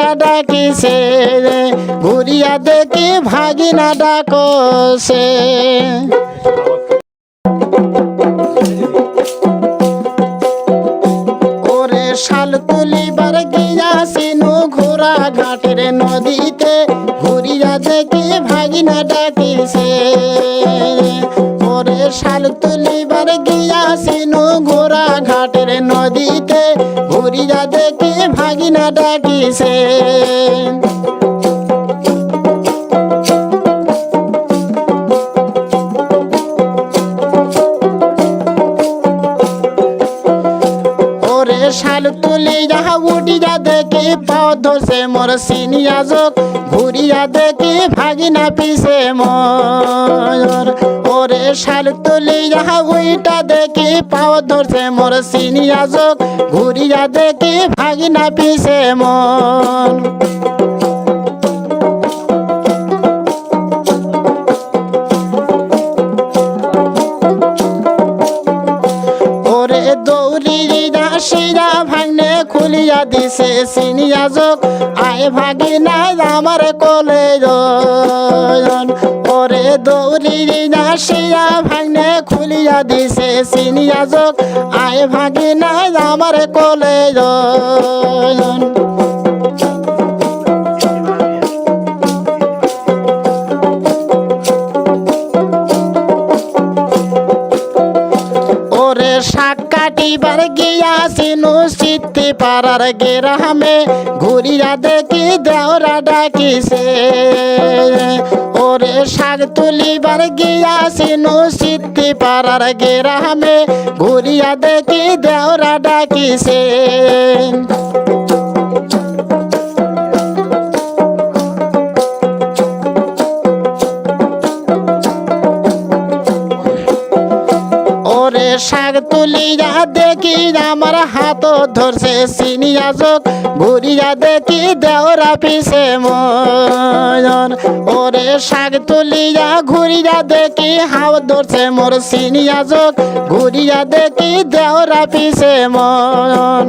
একটা ডাকিছে ঘুরিয়া দেখি ভাগিনা ডাকছে ওরে শাল তুলিবার গিয়াছিনু ঘোড়া ঘাটের নদীতে, ঘুরিয়া দেখি ভাগিনা ডাকিছে ওরে শাল তুলিবার গিয়াছিনু ঘোড়া ঘাটের নদীতে, ঘুরিয়া দেখি ভাগিনা ডাকিছে ওরে শাল তুলি যাহা উঠিয়া দেখি পাও সে মোর সিনিয়া যোগ। ঘুরিয়া দেখি, ভাগিনা পিসে মোর ওরে শাল তুলি যাহা উইটা দেখি পাও ধরছে মোর সিনিয়া যোগ। ঘুরিয়া দেখি, ভাগিনা পিসে মন। খুলিয়া দিছে সিনিয়া যোগ। আয় ভাগি নাই আমার কলে ওরে দৌড়ি দাসিয়া ভাঙনে খুলিয়া দিছে সিনিয়া যোগ। আয় ভাগি নাই আমার কলে কাটিবার গিয়াছিনু সিদ্ধি পাড়ার গেরামে, ঘুরিয়া দেখি দেওরা ডাকিছে। ওরে শাক তুলিবার গিয়াছিনু সিদ্ধি পাড়ার গেরামে, ঘুরিয়া দেখি দেওরা ডাকিছে। শাক তুলিয়া দেখি আমার হাত ধরছে সিনিয়া যোগ ঘুরিয়া দেখি দেওরা পিছে মন ওরে শাক তুলিয়া ঘুরিয়া দেখি হাত ধরছে মোর সিনিয়া যোগ ঘুরিয়া দেখি দেওরা পিছে মন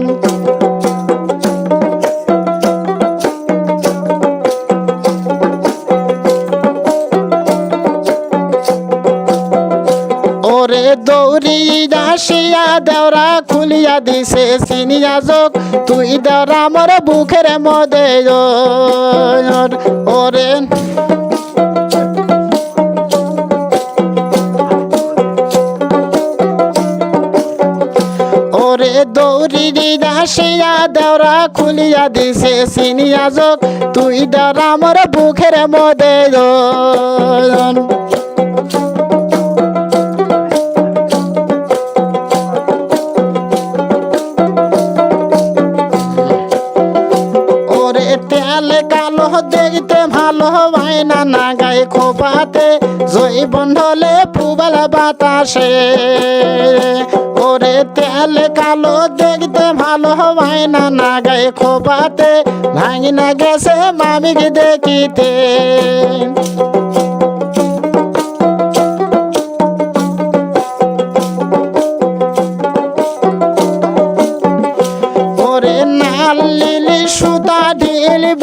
দৌড়ি দাসিয়া দেওরা খুলিয়া দিছে সিনিয়া যোগ তুই দেওরা মোর বুকের মদে ওরে ওরে দাসিয়া দেওরা খুলিয়া দিছে সিনিয়া যোগ তুই দেওরা মোর বুকের মদে দেখতে ভালো ভাই না না গায়ে খোপাতে। জয় বন্ধলে পুবাল বাতাসে। ওরে তেল কালো দেখতে ভালো ভাই না না গায়ে খোপাতে। ভাঙি না গেছে মামিকে দেখিতে।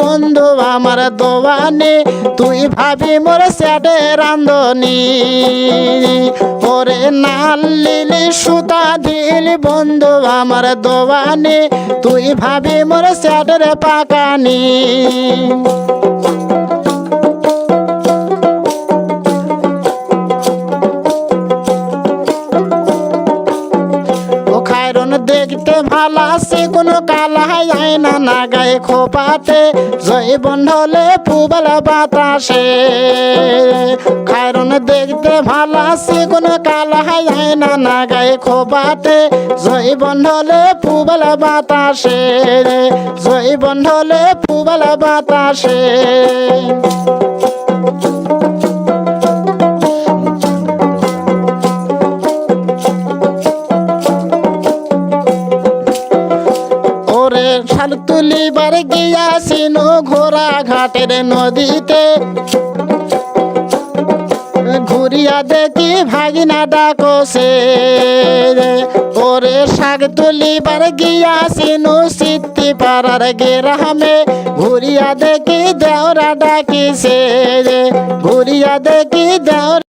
বন্ধু আমার দোয়ানে, তুই ভাবি মোর স্যাটে রান্ধনি ওরে নাল লিলি সুতা দিলি বন্ধু আমার দোয়ানে, তুই ভাবি মোর স্যাটের পাকানি। দেখতে ভালো আছে কোনো কালা যায় না না গায়ে খোপাতে। জয় বন্ধলে পুবলা বাতাসে। খায়রন দেখতে ভালো আছে কোনো কালা যায় না না গায়ে খোপাতে। জয় বন্ধলে পুবলা বাতাসে। জয় বন্ধলে পুবলা বাতাসে। তুলিবার গিয়াছিনু ঘোড়া ঘাটের নদীতে। ঘুরিয়া দেখি ভাগিনা ডাকছে রে ওরে শাক তুলিবার গিয়া সিনু সিদ্ধি পাড়ার গেরামে। ঘুরিয়া দেখি দেওরা ডাকিছে ঘুরিয়া দেখি দেওরা